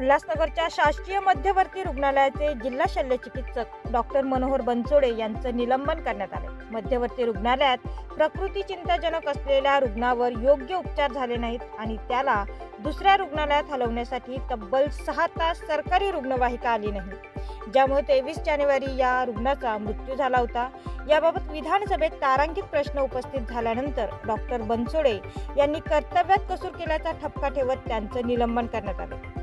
उल्हासनगरच्या शासकीय मध्यवर्ती रुग्णालयाचे जिल्हा शल्य चिकित्सक डॉक्टर मनोहर बनसोडे यांचं निलंबन करण्यात आले मध्यवर्ती रुग्णालयात प्रकृती चिंताजनक असलेल्या रुग्णावर योग्य उपचार झाले नाहीत आणि त्याला दुसऱ्या रुग्णालयात हलवण्यासाठी तब्बल सहा तास सरकारी रुग्णवाहिका आली नाही. ज्यामुळे तेवीस जानेवारी या रुग्णाचा मृत्यू झाला होता. याबाबत विधानसभेत तारांकित प्रश्न उपस्थित झाल्यानंतर डॉक्टर बनसोडे यांनी कर्तव्यात कसूर केल्याचा ठपका ठेवत त्यांचं निलंबन करण्यात आले.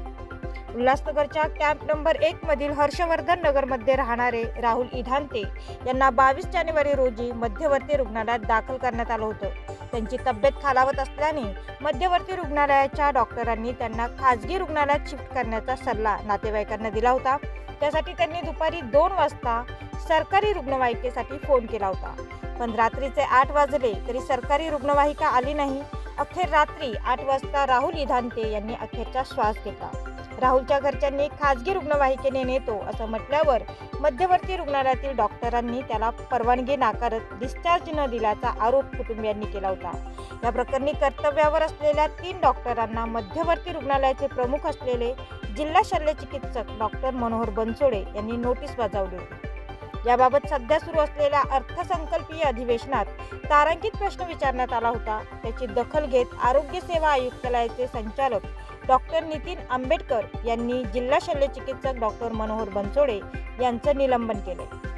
उल्हासनगरच्या कॅम्प नंबर एक मधील हर्षवर्धन नगरमध्ये राहणारे राहुल इधांते यांना बावीस जानेवारी रोजी मध्यवर्ती रुग्णालयात दाखल करण्यात आलं होतं. त्यांची तब्येत खालावत असल्याने मध्यवर्ती रुग्णालयाच्या डॉक्टरांनी त्यांना खाजगी रुग्णालयात शिफ्ट करण्याचा सल्ला नातेवाईकांना दिला होता. त्यासाठी त्यांनी दुपारी दोन वाजता सरकारी रुग्णवाहिकेसाठी फोन केला होता. पण रात्रीचे आठ वाजले तरी सरकारी रुग्णवाहिका आली नाही. अखेर रात्री आठ वाजता राहुल इधांते यांनी अखेरचा श्वास घेतला. राहुलच्या घरच्यांनी खाजगी रुग्णवाहिकेने नेतो असं म्हटल्यावर मध्यवर्ती रुग्णालयातील डॉक्टरांनी त्याला परवानगी नाकारत डिस्चार्ज न दिल्याचा आरोप कुटुंबियांनी केला होता. या प्रकरणी कर्तव्यावर असलेल्या तीन डॉक्टरांना मध्यवर्ती रुग्णालयाचे प्रमुख असलेले जिल्हा शल्य चिकित्सक डॉक्टर मनोहर बनसोडे यांनी नोटीस बजावली होती. याबाबत सध्या सुरू असलेल्या अर्थसंकल्पीय अधिवेशनात तारांकित प्रश्न विचारण्यात आला होता. त्याची दखल घेत आरोग्य सेवा आयुक्तालयाचे संचालक डॉक्टर नितीन आंबेडकर यांनी जिल्हा शल्य चिकित्सक डॉक्टर मनोहर बनसोडे यांचं निलंबन केले.